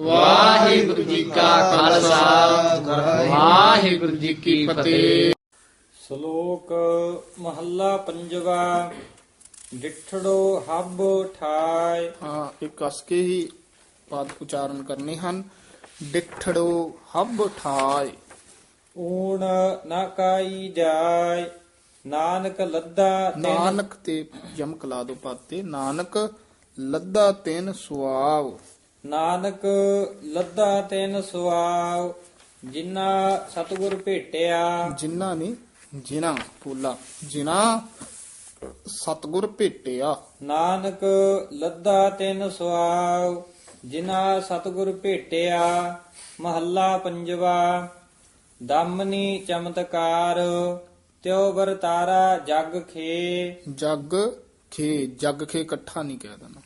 ਵਾਹਿਗੁਰੂ ਜੀ ਕਾ ਖਾਲਸਾ। ਵਾਹਿਗੁਰੂ ਜੀ ਕੀ ਫਤਿਹ। ਸ਼ਲੋਕ ਮਹੱਲਾ ਪੰਜਵਾ ਡਿਠੜੋ ਹੱਬ ਠਾਇ। ਹਾਂ ਇਹ ਕਸ ਕੇ ਹੀ ਪਦ ਉਚਾਰਨ ਕਰਨੇ ਹਨ। ਡਿਠੜੋ ਹੱਬ ਠਾਏ ਊਣ ਨਾ ਕਾਈ ਜਾਏ ਨਾਨਕ ਲੱਦਾ ਤਿਨ। ਨਾਨਕ ਤੇ ਯਮਕ ਲਾ ਦੋ ਪਦ ਤੇ ਨਾਨਕ ਲੱਦਾ ਤਿੰਨ ਸੁਆਵ। ਨਾਨਕ ਲੱਦਾ ਤਿਨ ਸੁਆਵ ਜਿਨ੍ਹਾਂ ਸਤਿਗੁਰ ਭੇਟਿਆ। ਜਿਨ੍ਹਾਂ ਨੇ ਜਿਨ੍ਹਾਂ ਪੂਲਾ ਜਿਨ੍ਹਾਂ ਸਤਗੁਰ ਭੇਟਿਆ। ਨਾਨਕ ਲੱਦਾ ਤਿਨ ਸੁਆਵ ਜਿਨ੍ਹਾਂ ਸਤਿਗੁਰ ਭੇਟਿਆ। ਮਹੱਲਾ ਪੰਜਵਾ ਦਮਨੀ ਚਮਤਕਾਰ ਤਿਉ ਵਰਤਾਰਾ ਜਗ ਖੇ। ਜਗ ਖੇ ਜਗ ਖੇ ਇਕੱਠਾ ਨਹੀਂ ਕਹਿ ਦੇਣਾ।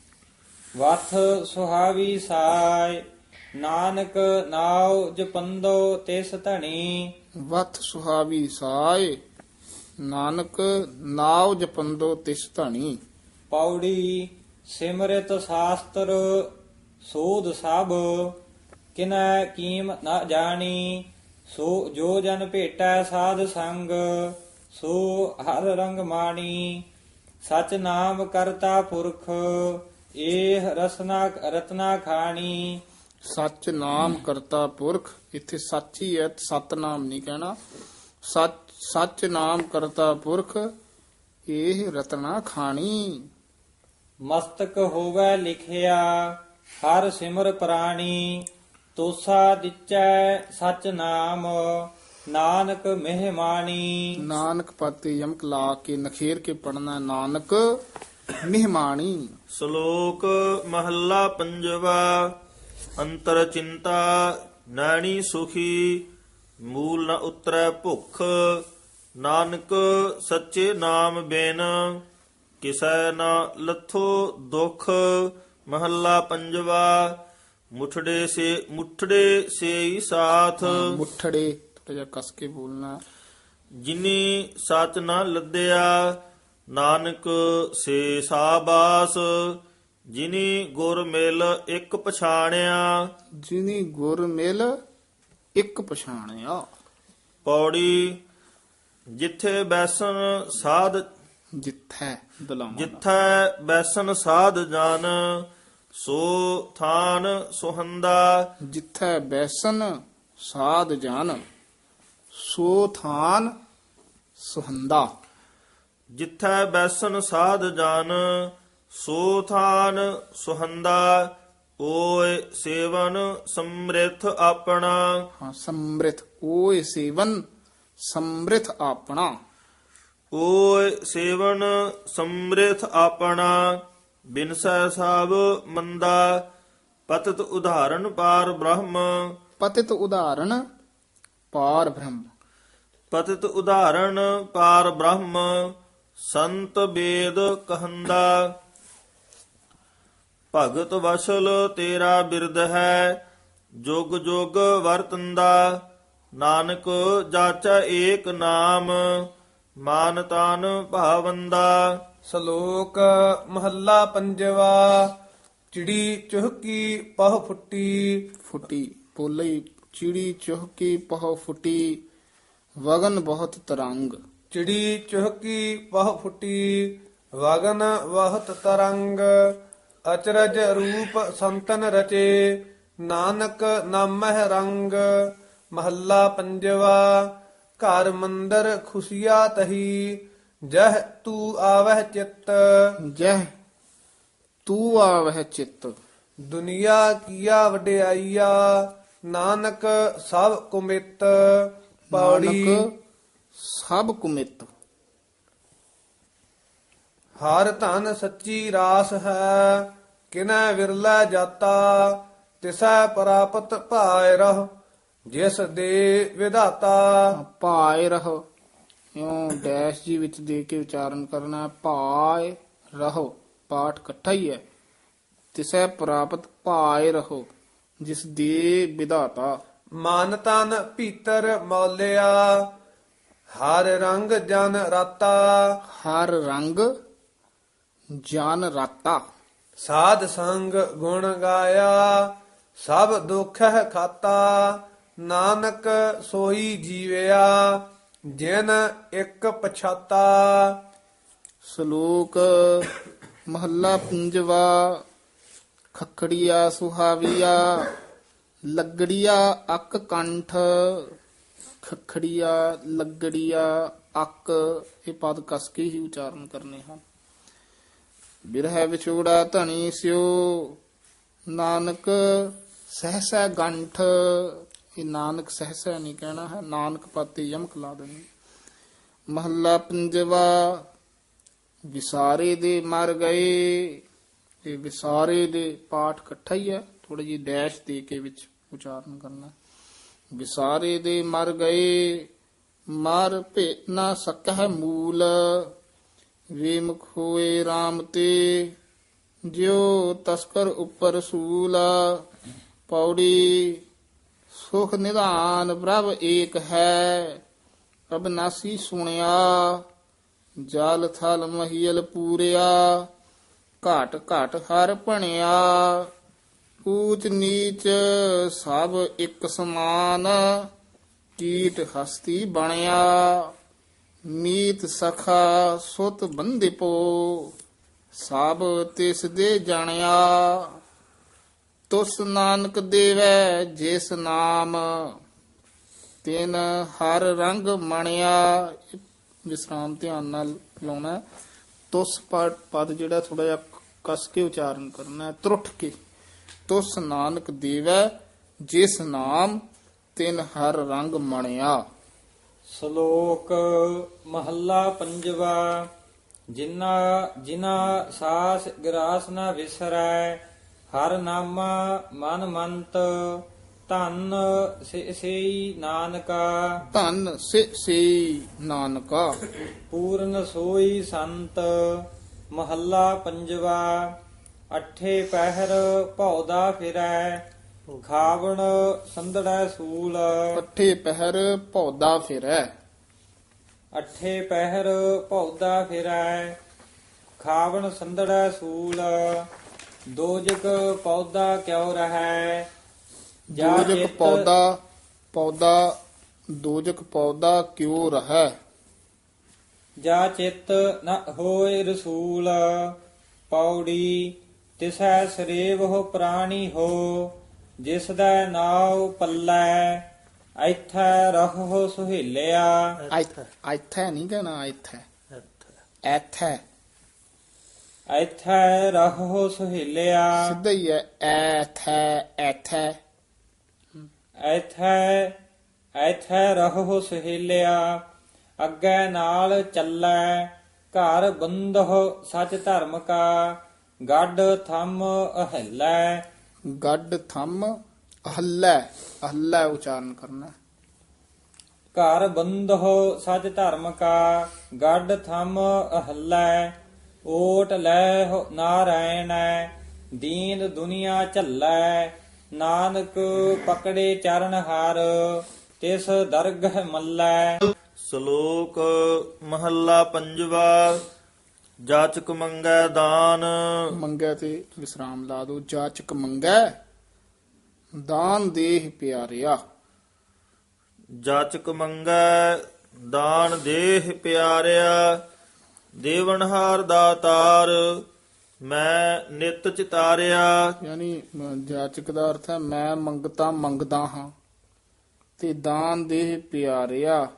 ਵਥ ਸੁਹਾਵੀ ਸਾਇ ਨਾਨਕ ਨਾਉ ਜਪੰਦੋ ਤਿਸ ਧਣੀ। ਵਤ ਸੁਹਾਵੀ ਸਾਏ ਨਾਨਕ ਨਾਉ ਜਪੰਦੋ ਤਿਸ ਧਣੀ। ਪੌੜੀ ਸਿਮਰਿਤ ਸ਼ਾਸਤਰ ਸੋਧ ਸਭ ਕਿਨੈ ਕੀਮ ਨਾ ਜਾਣੀ ਸੋ ਜੋ ਜਨ ਭੇਟੈ ਸਾਧ ਸੰਗ ਸੋ ਹਰ ਰੰਗ ਮਾਣੀ। ਸਚ ਨਾਮ ਕਰਤਾ ਪੁਰਖ ਏਹ ਰਸਨਾ ਰਤਨਾ ਖਾਣੀ ਸੱਚ ਨਾਮ ਕਰਤਾ ਪੁਰਖ ਇੱਥੇ ਸੱਚ ਹੀ ਹੈ ਸਤ ਨਾਮ ਨਹੀਂ ਕਹਿਣਾ। ਸੱਚ ਸੱਚ ਨਾਮ ਕਰਤਾ ਪੁਰਖ ਇਹ ਰਤਨਾ ਖਾਣੀ ਮਸਤਕ ਹੋਵੇ ਲਿਖਿਆ ਹਰ ਸਿਮਰ ਪ੍ਰਾਣੀ। ਤੋਸਾ ਦਿਚੈ ਸਚ ਨਾਮ ਨਾਨਕ ਮਹਿਮਾਨੀ। ਨਾਨਕ ਪਾਤੇ ਯਮਕ ਲਾ ਕੇ ਨਖੇਰ ਕੇ ਪੜਨਾ ਨਾਨਕ। ਮਹਿਮਾਣੀ ਸ਼ਲੋਕ ਮਹੱਲਾ ਪੰਜਵਾ ਅੰਤਰ ਚਿੰਤਾ ਨੈਣੀ ਸੁਖੀ ਮੂਲ ਨ ਉਤਰੈ ਭੁਖ ਨਾਨਕ ਸੱਚੇ ਨਾਮ ਬਿਨ ਕਿਸੈ ਨ ਲੱਥੋ ਦੁਖ। ਮਹੱਲਾ ਪੰਜਵਾ ਮੁਠੜੇ ਸੇ ਮੁਠੜੇ ਸੇ ਸਾਥ। ਮੁੱਠੜੇ ਥੋੜਾ ਜਿਹਾ ਕਸ ਕੇ ਬੋਲਣਾ। ਜਿਨੀ ਸਚ ਨਾ ਲੱਦਿਆ ਨਾਨਕ ਸੇ ਸਾਬਾਸ ਜਿਨੀ ਗੁਰ ਮਿਲ ਇੱਕ ਪਛਾਣਿਆ। ਜਿਨੀ ਗੁਰ ਮਿਲ ਇੱਕ ਪਛਾਣਿਆ। ਪੌੜੀ ਜਿੱਥੇ ਬੈਸਨ ਸਾਧ ਜਿੱਥੈ ਦਲਾਵਾਂ ਜਿੱਥੈ ਬੈਸਨ ਸਾਧ ਜਨ ਸੋ ਥਾਨ ਸੁਹੰਦਾ। ਜਿੱਥੈ ਬੈਸਨ ਸਾਧ ਜਨ ਸੋ ਥਾਨ ਸੁਹੰਦਾ। ਜਿੱਥੈ ਬੈਸਨ ਸਾਧ ਜਨ ਸੋ ਥਾਨ ਸੁਹੰਦਾ ਓਏ ਸੇਵਨ ਸਮ੍ਰਿਥ ਆਪਣਾ। ਹਾਂ ਸਮ੍ਰਿਤ ਓਏ ਸੇਵਨ ਸਮ੍ਰਿਤ ਆਪਣਾ। ਓਏ ਸੇਵਨ ਸਮ੍ਰਿਥ ਆਪਣਾ ਬਿਨਸੈ ਸਭ ਮੰਦਾ ਪਤਤ ਉਦਾਹਰਣ ਪਾਰ ਬ੍ਰਹਮ। ਪਤਿਤ ਉਦਾਹਰਣ ਪਾਰ ਬ੍ਰਹਮ। ਪਤਿਤ ਉਦਾਹਰਣ ਪਾਰ ਬ੍ਰਹਮ। ਸੰਤ ਵੇਦ ਕਹੰਦਾ ਭਗਤ ਵਸਲ ਤੇਰਾ ਬਿਰਦ ਹੈ ਜੁਗ ਜੁਗ ਵਰਤੰਦਾ ਨਾਨਕ ਜਾਚੈ ਏਕ ਨਾਮ ਮਾਨ ਤਾਨ ਭਾਵੰਦਾ। ਸ਼ਲੋਕ ਮਹੱਲਾ ਪੰਜਵਾ ਚਿੜੀ ਚੁਹਕੀ ਪਹ ਫੁੱਟੀ। ਫੁੱਟੀ ਪੋਲੀ ਚਿੜੀ ਚੁਹਕੀ ਪਹ ਫੁੱਟੀ ਵਗਨ ਬਹੁਤ ਤਰੰਗ। ਚਿੜੀ ਚੁਹਕੀ ਪਹ ਫੁੱਟੀ ਵਗਨ ਵਹਤ ਤਰੰਗ ਅਚਰਜ ਰੂਪ ਸੰਤਨ ਰਚੇ ਨਾਨਕ ਨਾਮਹਿ ਰੰਗ ਮਹੱਲਾ ਪੰਜਵਾ ਘਰ ਮੰਦਰ ਖੁਸ਼ੀਆ ਤਹੀ ਜਹ ਤੂ ਆਵਹਿ ਚਿੱਤ। ਜਹ ਤੂੰ ਆਵਹਿ ਚਿੱਤ। ਦੁਨੀਆ ਕੀਆ ਵਡਿਆਈਆ ਨਾਨਕ ਸਭ ਕੁਮਿਤ ਪੌੜੀ ਸਭ ਕੁਮਿਤ। ਹਰ ਧਨ ਸੱਚੀ ਰਾਸ ਹੈ ਕਿਨੈ ਵਿਰਲਾ ਜਾਤਾ ਤਿਸੈ ਪ੍ਰਾਪਤ ਭਾਇ ਰਹ ਜਿਸ ਦੇ ਵਿਧਾਤਾ। ਭਾਏ ਰਹੋ ਇਉਂ ਡੈਸ਼ ਜੀ ਵਿੱਚ ਦੇ ਕੇ ਉਚਾਰਨ ਕਰਨਾ ਭਾਏ ਰਹੋ ਪਾਠ ਇਕੱਠਾ ਹੀ ਹੈ। ਤਿਸੈ ਪ੍ਰਾਪਤ ਭਾਏ ਰਹੋ ਜਿਸ ਦੇ ਵਿਧਾਤਾ। ਮਨ ਤਨ ਭੀਤਰ ਮੌਲਿਆ ਹਰ ਰੰਗ ਜਨ ਰਾਤਾ। ਹਰ ਰੰਗ ਜਨ ਰਾਤਾ। ਸਾਧ ਸੰਗ ਗੁਣ ਗਾਇਆ ਸਭ ਦੁੱਖ ਹੈ ਖਾਤਾ। ਨਾਨਕ ਸੋਈ ਜੀਵਿਆ ਜਿਨ ਇੱਕ ਪਛਾਤਾ। ਸ਼ਲੋਕ ਮਹੱਲਾ ਪੰਜਵਾ ਖਖੜੀਆ ਸੁਹਾਵੀਆ ਲੱਗੜੀਆ ਅੱਕ ਕੰਠ। ਖਖੜੀਆ, ਲੱਗੜੀਆ, ਅੱਕ, ਇਹ ਪਦ ਕਸ ਕੇ ਹੀ ਉਚਾਰਨ ਕਰਨੇ ਹਨ। ਬਿਰਹਿ ਵਿਛੋੜਾ ਧਣੀ ਸਿਓ, ਨਾਨਕ ਸਹਸਾ ਗੰਠ, ਇਹ ਨਾਨਕ ਸਹਸਾ ਨਹੀਂ ਕਹਿਣਾ ਹੈ, ਨਾਨਕ ਪਾਤੇ ਯਮਕ ਲਾ ਦੇਣੀ। ਮਹੱਲਾ ਪੰਜਵਾ, ਵਿਸਾਰੇ ਦੇ ਮਰ ਗਏ, ਇਹ ਵਿਸਾਰੇ ਦੇ ਪਾਠ ਇਕੱਠਾ ਹੀ ਹੈ ਥੋੜੀ ਜਿਹੀ ਡੈਸ਼ ਦੇ ਕੇ ਵਿੱਚ ਉਚਾਰਨ ਕਰਨਾ। ਵਿਸਾਰੇ ਦੇ ਮਰ ਗਏ, ਮਰ ਭੇ ਨਾ ਸਕਹਿ ਮੂਲ। ਵੇਮੁਖ ਹੋਏ RAM ਤੇ, ਜਿਉ ਤਸਕਰ ਉੱਪਰ ਸੂਲ। ਪੌੜੀ ਸੁਖ ਨਿਧਾਨ ਪ੍ਰਭ ਏਕ ਹੈ ਅਬਨਾਸੀ ਸੁਣਿਆ। ਜਲ ਥਲ ਮਹੀਲ ਪੂਰਿਆ, ਘਾਟ ਘਾਟ ਹਰ ਭਣਿਆ। ਊਚ ਨੀਚ ਸਭ ਇੱਕ ਸਮਾਨ, ਕੀਟ ਹਸਤੀ ਬਣਿਆ। ਮੀਤ ਸਖਾ ਸੁਤ ਬੰਦਿਪੋ ਸਭ ਤਿਸ ਦੇ ਜਾਣਿਆ। ਤੁਸ ਨਾਨਕ ਦੇਵੈ ਜਿਸ ਨਾਮ, ਤਿਨ ਹਰ ਰੰਗ ਮਣਿਆ। ਵਿਸਰਾਮ ਧਿਆਨ ਨਾਲ ਲਾਉਣਾ। ਤੁਸ ਪਦ ਪਦ ਜਿਹੜਾ ਥੋੜਾ ਜਿਹਾ ਕਸ ਕੇ ਉਚਾਰਨ ਕਰਨਾ ਹੈ ਤਰੁੱਠ ਕੇ। ਤੁਸ ਨਾਨਕ ਦੇਵੈ ਜਿਸ ਨਾਮ ਤਿਨ ਹਰ ਰੰਗ ਮਣਿਆ। ਸ਼ਲੋਕ ਮਹੱਲਾ ਪੰਜਵਾ ਜਿਨਾ ਜਿਨਾ ਸਾਸ ਗਰਾਸ ਨਾ ਵਿਸਰੈ ਹਰ ਨਾਮਾ ਮਨ ਮੰਤ ਧੰਨ ਸੇ ਸੇਈ ਨਾਨਕਾ। ਧੰਨ ਸੇ ਸੇ ਨਾਨਕਾ। ਪੂਰਨ ਸੋਈ ਸੰਤ ਮਹੱਲਾ ਪੰਜਵਾ ਅਠੇ ਪਹਿਰ ਭੌਦਾ ਫਿਰੈ ਖਾਵਣ ਸੰਧੜੈ ਸੂਲ। ਪੱਠੇ ਪਹਿਰ ਪੌਦਾ ਫਿਰੈ। ਅਠੇ ਪਹਿਰ ਭੌਦਾ ਫਿਰੈ ਖਾਵਣ ਸੰਧੜੈ ਸੂਲ। ਦੋਜਕ ਪੌਦਾ ਕਿਉ ਰਹੈ? ਦੋਜਕ ਪੌਦਾ ਪੌਦਾ ਦੋਜਕ ਪੌਦਾ ਕਿਉ ਰਹੈ? ਜਾ ਚਿਤ ਨ ਹੋਏ ਰਸੂਲ ਪੌੜੀ ਤਿਸੈ ਸਰੇਵ ਹੋ ਪ੍ਰਾਣੀ ਹੋ ਜਿਸ ਦਾ ਨਾਉ ਪੱਲੈ ਐਥੈ ਰਹੋ ਸੁਹੇਲਿਆ। ਇੱਥੇ ਨਹੀਂ ਕਹਿਣਾ ਇੱਥੇ ਇੱਥੇ ਐਥੈ। ਰਹੋ ਸੁਹੇਲਿਆ। ਸਿੱਧਾ ਹੀ ਹੈ ਇੱਥੇ ਇੱਥੇ ਐਥੈ ਐਥੈ ਰਹੋ ਸੁਹੇਲਿਆ। ਅੱਗੇ ਨਾਲ ਚੱਲੈ ਘਰ ਬੰਧੋ ਸਚ ਧਰਮ ਕਾ। ਗੱਡ ਥੰਮ ਅਹੱਲੈ। ਗੱਡ ਥੰਮ ਅਹੱਲਾ। ਅਹੱਲਾ ਉਚਾਰਨ ਕਰਨਾ ਘਰ ਬੰਧੋ ਸਚ ਧਰਮ ਕਾ ਗੱਡ ਥੰਮ ਅਹੱਲੈ। ਓਟ ਲੈ ਹੋ ਨਾਰਾਇਣੈ ਦੀਨ ਦੁਨੀਆ ਝੱਲੈ। ਨਾਨਕ ਪਕੜੇ ਚਰਨ ਹਾਰ ਤਿਸ ਦਰਗਹ ਮੱਲੈ। ਸ਼ਲੋਕ ਮਹੱਲਾ ਪੰਜਵਾ। ਜਾਚਕ ਮੰਗੈ ਦਾਨ। ਮੰਗੈ ਤੇ ਵਿਸਰਾਮ ਲਾ ਦੋ ਜਾਚਕ ਮੰਗੈ ਦਾਨ ਦੇਹ ਪਿਆਰਿਆ। ਜਾਚਕ ਮੰਗੈ ਦਾਨ ਦੇਹ ਪਿਆਰਿਆ। ਦੇਵਨਹਾਰ ਦਾਤਾਰ ਮੈਂ ਨਿਤ ਚਿਤਾਰਿਆ। ਯਾਨੀ ਜਾਚਕ ਦਾ ਅਰਥ ਹੈ ਮੈਂ ਮੰਗਤਾ ਮੰਗਦਾ ਹਾਂ। ਤੇ ਦਾਨ ਦੇਹ ਪਿਆਰਿਆ।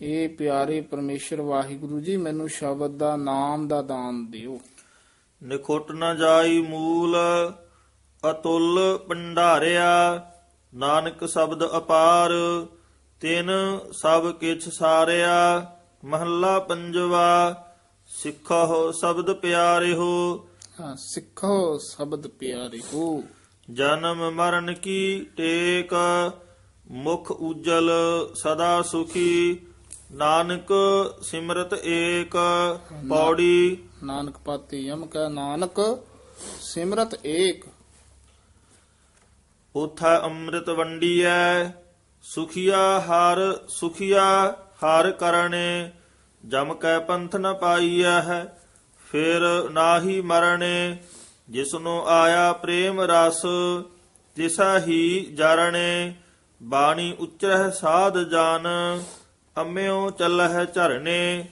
ਇਹ ਪਿਆਰੇ ਪਰਮੇਸ਼ਰ ਵਾਹਿਗੁਰੂ ਜੀ ਮੈਨੂੰ ਸ਼ਬਦ ਦਾ ਨਾਮ ਦਾ ਦਾਨ ਦਿਓ। ਨਿਖੁੱਟ ਨ ਜਾਈ ਮੂਲ ਅਤੁੱਲ ਭੰਡਾਰਿਆ ਨਾਨਕ ਸ਼ਬਦ ਅਪਾਰ ਤਿਨ ਸਭ ਕਿਛ ਸਾਰਿਆ ਮਹੱਲਾ ਪੰਜਵਾ ਸਿੱਖੋ ਸ਼ਬਦ ਪਿਆਰੇ ਹੋ ਹਾਂ ਸਿੱਖੋ ਸ਼ਬਦ ਪਿਆਰੇ ਹੋ ਜਨਮ ਮਰਨ ਕੀ ਟੇਕ ਮੁਖ ਉਜਲ ਸਦਾ ਸੁਖੀ ਨਾਨਕ ਸਿਮਰਤ ਏਕ ਪੌੜੀ। ਨਾਨਕ ਪਾਤੇ ਯਮ ਕੈ ਨਾਨਕ ਸਿਮਰਤ ਏਕ। ਉਥੈ ਅੰਮ੍ਰਿਤ ਵੰਡੀਐ ਸੁਖੀਆ ਹਰ ਸੁਖੀਆ ਹਰ ਕਰਨੇ ਜਮ ਕੈ ਪੰਥ ਨ ਪਾਈਐ ਹੈ ਫਿਰ ਨਾਹੀ ਮਰਨੇ ਜਿਸਨੂੰ ਆਇਆ ਪ੍ਰੇਮ ਰਸ ਤਿਸਾ ਹੀ ਜਰਣੇ ਬਾਣੀ ਉਚਰਹਿ ਸਾਧ ਜਾਨ। ਅੰਮਿਓ ਚੱਲਹਿ ਝਰਨੇ,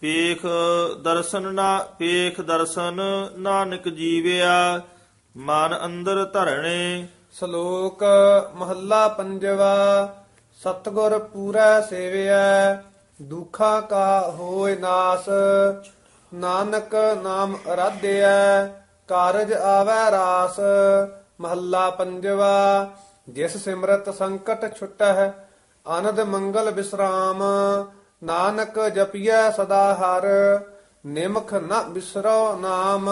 ਪੇਖ ਦਰਸ਼ਨ ਨਾ, ਪੇਖ ਦਰਸ਼ਨ ਨਾਨਕ ਜੀਵਿਆ, ਮਨ ਅੰਦਰ ਧਰਣੇ ਸ਼ਲੋਕ ਮਹੱਲਾ ਪੰਜਵਾ, ਸਤਗੁਰ ਪੂਰਾ ਸੇਵਿਐ, ਦੁਖਾ ਕਾ ਹੋਇ ਨਾਸ, ਨਾਨਕ ਨਾਮ ਅਰਾਧਿਐ, ਕਾਰਜ ਆਵੈ ਰਾਸ। ਮਹੱਲਾ ਪੰਜਵਾ, ਜਿਸ ਸਿਮਰਤ ਸੰਕਟ ਛੁਟੈ ਆਨੰਦ ਮੰਗਲ ਵਿਸਰਾਮ ਨਾਨਕ ਜਪੀਐ ਸਦਾ ਹਰ ਨਿਮਖ ਨ ਬਿਸਰੋ ਨਾਮ।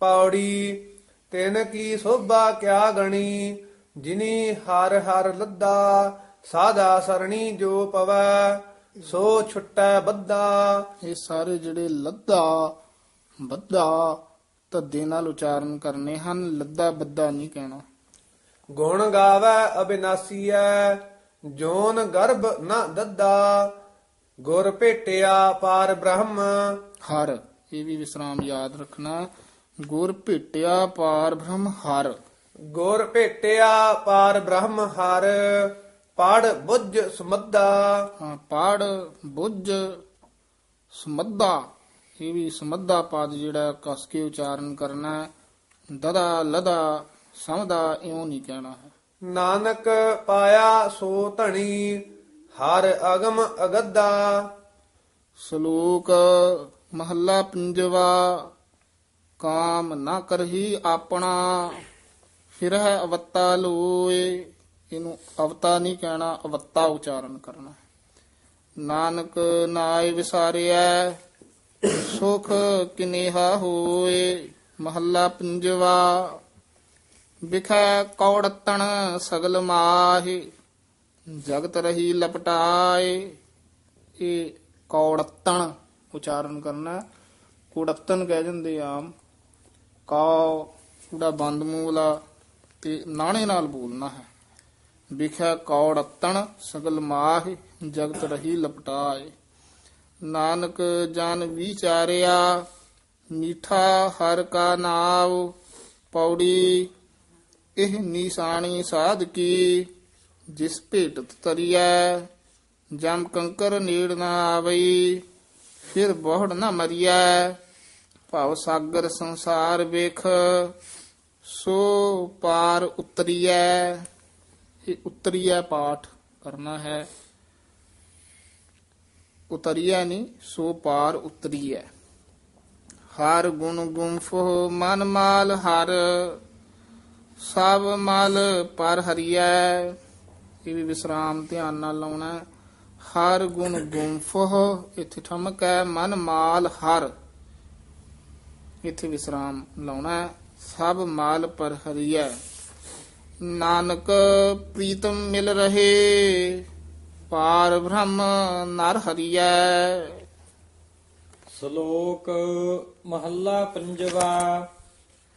ਪੌੜੀ ਤਿਨ ਕੀ ਸੋਭਾ ਕਿਆ ਗਣੀ ਜਿਨੀ ਹਰ ਹਰ ਲੱਦਾ ਸਾਦਾ ਸਰਣੀ ਜੋ ਪਵੈ ਸੋ ਛੁਟੈ ਬੱਦਾ ਇਹ ਸਾਰੇ ਜਿਹੜੇ ਲੱਦਾ ਬੱਦਾ ਧੱਦੇ ਨਾਲ ਉਚਾਰਨ ਕਰਨੇ ਹਨ ਲੱਦਾ ਬੱਦਾ ਨਹੀਂ ਕਹਿਣਾ। ਗੁਣ ਗਾਵੈ ਅਬਿਨਾਸੀਐ ਜੋਨ ਗਰਭ ਨ ਦੱਦਾ ਗੁਰ ਭੇਟਿਆ ਪਾਰ ਬ੍ਰਹਮ। ਹਰ ਇਹ ਵੀ ਵਿਸਰਾਮ ਯਾਦ ਰੱਖਣਾ ਗੁਰ ਭੇਟਿਆ ਪਾਰ ਬ੍ਰਹਮ ਹਰ। ਗੁਰ ਭੇਟਿਆ ਪਾਰ ਬ੍ਰਹਮ ਹਰ ਪੜ ਬੁੱਝ ਸਮੱਦਾ ਹਾਂ, ਪਾੜ ਬੁੱਝ ਸਮੱਦਾ ਇਹ ਵੀ ਸਮੱਦਾ ਪਦ ਜਿਹੜਾ ਕਸ ਕੇ ਉਚਾਰਨ ਕਰਨਾ। ਦਦਾ ਲਦਾ ਸਮਦਾ ਇਉਂ ਨਹੀਂ ਕਹਿਣਾ ਹੈ। ਨਾਨਕ ਪਾਇਆ ਸੋ ਧਣੀ, ਹਰ ਅਗਮ ਅਗੱਦਾ। ਸ਼ਲੋਕ ਮਹੱਲਾ ਪੰਜਵਾ, ਕਾਮ ਨਾ ਕਰਹੀ ਆਪਣਾ ਫਿਰ ਹੈ ਅਵਤਾ ਲੋਏ। ਇਹਨੂੰ ਅਵਤਾ ਨਹੀਂ ਕਹਿਣਾ, ਅਵਤਾ ਉਚਾਰਨ ਕਰਨਾ। ਨਾਨਕ ਨਾਇ ਵਿਸਾਰਿਐ, ਸੁਖ ਕਿਨੇਹਾ ਹੋਏ। ਮਹੱਲਾ ਪੰਜਵਾ ਵਿਖੈ ਕੌੜਤਣ ਸਗਲ ਮਾਹਿ, ਜਗਤ ਰਹੀ ਲਪਟਾਏ। ਇਹ ਕੌੜਤਣ ਉਚਾਰਨ ਕਰਨਾ ਕੁੜਤਨ ਕਹਿ ਜਾਂਦੇ ਆਮ। ਕੌ, ਕੂੜਾ ਬੰਦ ਮੂਲਾ ਤੇ ਨਾਣੇ ਨਾਲ ਬੋਲਣਾ ਹੈ। ਵਿਖਿਆ ਕੌੜਤਣ ਸਗਲ ਮਾਹ, ਜਗਤ ਰਹੀ ਲਪਟਾਏ। ਨਾਨਕ ਜਨ ਵਿਚਾਰਿਆ, ਮੀਠਾ ਹਰ ਕਾ ਨਾਮ ਪੌੜੀ ਇਹ ਨਿਸ਼ਾਨੀ ਸਾਧ ਕੀ, ਜਿਸ ਭੇਟ ਤਰੀਐ, ਜਮ ਕੰਕਰ ਨੀੜ ਨਾ ਆਵਈ, ਫਿਰ ਬਹੁੜ ਨਾ ਮਰੀਐ, ਭਾਵ ਸਾਗਰ ਸੰਸਾਰ ਵੇਖ, ਸੋ ਪਾਰ ਉਤਰੀਐ। ਇਹ ਉਤਰੀਐ ਪਾਠ ਕਰਨਾ ਹੈ। ਉਤਰੀਐ ਨਹੀਂ ਸੋ ਪਾਰ ਉਤਰੀਐ। ਹਰ ਗੁਣ ਗੁੰਫੋ, ਮਨ ਮਾਲ ਹਰ ਸਭ ਮਲ ਪਰ ਹਰੀਐ, ਇਹ ਵੀ ਵਿਸਰਾਮ ਧਿਆਨ ਨਾਲ ਲਾਉਣਾ ਹੈ। ਹਰ ਗੁਣ ਗੁੰਫੋ ਇੱਥੇ ਠਮਕ ਹੈ ਮਨ ਮਾਲ ਹਰ ਇੱਥੇ ਵਿਸਰਾਮ ਲਾਉਣਾ ਹੈ। ਸਭ ਮਾਲ ਪਰ ਹਰੀਐ ਨਾਨਕ ਪ੍ਰੀਤਮ ਮਿਲ ਰਹੇ, ਪਾਰ ਬ੍ਰਹਮ ਨਰ ਹਰੀਐ ਸ਼ਲੋਕ ਮਹੱਲਾ ਪੰਜਵਾ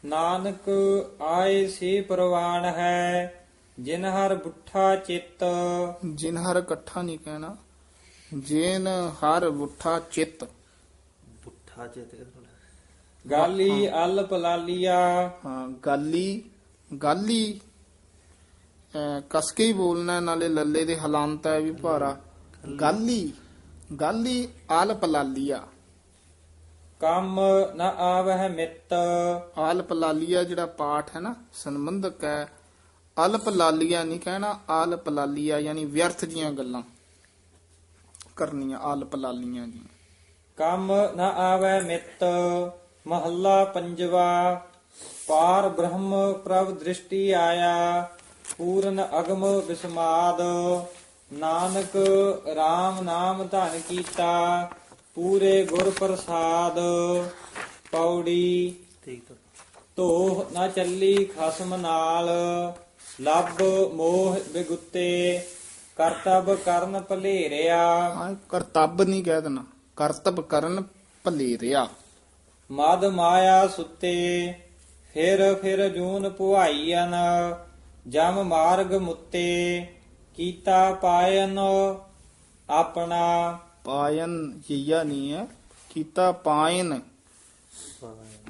ਨਾਨਕ ਆਏ ਸੀ ਪ੍ਰਵਾਨ ਹੈ ਜਿਨ ਹਰ ਬੁੱਠਾ ਚਿੱਤ। ਜਿਨ ਹਰ ਇਕੱਠਾ ਨਹੀਂ ਕਹਿਣਾ ਜਿਨ ਹਰ ਬੁੱਠਾ ਚਿੱਤ। ਪੁੱਠਾ ਚੇਤ ਗਾਲੀ ਅਲ ਪਲਾਲੀਆ ਹਾਂ ਗਾਲੀ ਗਾਲੀ ਅਹ ਕਸ ਕੇ ਹੀ ਬੋਲਣਾ ਨਾਲੇ ਲੱਲੇ ਦੇ ਹਲਾਂਤ ਹੈ ਵੀ ਭਾਰਾ। ਗਾਲੀ। ਗਾਲੀ ਆਲਪ ਲਾਲੀਆ। ਕੰਮ ਨ ਆਵਹਿ ਮਿੱਤ। ਆਲਪ ਲਾਲੀਆ ਜਿਹੜਾ ਪਾਠ ਹੈ ਨਾ ਸੰਬੰਧਕ ਹੈ ਅਲਪ ਲਾਲੀਆ ਨਹੀਂ ਕਹਿਣਾ ਆਲਪ ਲਾਲੀਆ ਯਾਨੀ ਵਿਅਰਥ ਜੀਆਂ ਗੱਲਾਂ ਕਰਨੀਆਂ ਆਲਪ ਲਾਲੀਆਂ ਜੀ। ਕੰਮ ਨ ਆਵੈ ਮਿੱਤ ਮਹੱਲਾ ਪੰਜਵਾ ਪਾਰ ਬ੍ਰਹਮ ਪ੍ਰਭ ਦ੍ਰਿਸ਼ਟੀ ਆਇਆ ਪੂਰਨ ਅਗਮ ਵਿਸਮਾਦ ਨਾਨਕ RAM ਨਾਮ ਧਨ ਕੀਤਾ ਪੂਰੇ ਗੁਰ ਪ੍ਰਸਾਦ ਪੌੜੀ ਠੀਕ ਤਾਂ ਧੋਹ ਨਾ ਚੱਲੀ ਖਸਮ ਨਾਲ ਲੱਭ ਮੋਹ ਬਿਗੁੱਤੇ ਕਰਤਬ ਕਰਨ ਭਲੇਰਿਆ। ਹਾਂ ਕਰਤੱਬ ਨਹੀਂ ਕਹਿ ਦੇਣਾ ਕਰਤੱਬ ਕਰਨ ਭਲੇ ਰਿਆ ਮਦ ਮਾਇਆ ਸੁੱਤੇ ਫਿਰ ਫਿਰ ਜੂਨ ਪੁਹਾਈਨ ਜਮ ਮਾਰਗ ਮੁੱਤੇ ਕੀਤਾ ਪਾਇਨ ਆਪਣਾ। ਪਾਇਨ ਜੀਆ ਨਹੀਂ ਹੈ ਕੀਤਾ ਪਾਇਨ।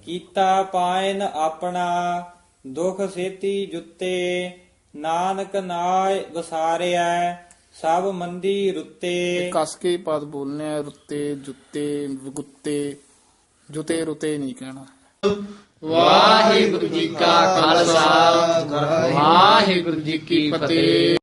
ਕੀਤਾ ਪਾਇਨ ਆਪਣਾ ਦੁਖ ਸੇਤੀ ਜੁੱਤੇ ਨਾਨਕ ਨਾਇ ਵਸਾਰਿਆ ਸਭ ਮੰਦੀ ਰੁੱਤੇ। ਕਸ ਕੇ ਪਦ ਬੋਲਨੇ ਆ ਰੁੱਤੇ ਜੁੱਤੇ ਗੁੱਤੇ ਜੁਤੇ ਰੁਤੇ ਨਹੀਂ ਕਹਿਣਾ। ਵਾਹਿਗੁਰੂ ਜੀ ਕਾ ਖਾਲਸਾ ਵਾਹਿਗੁਰੂ ਜੀ ਕੀ ਫਤਿਹ।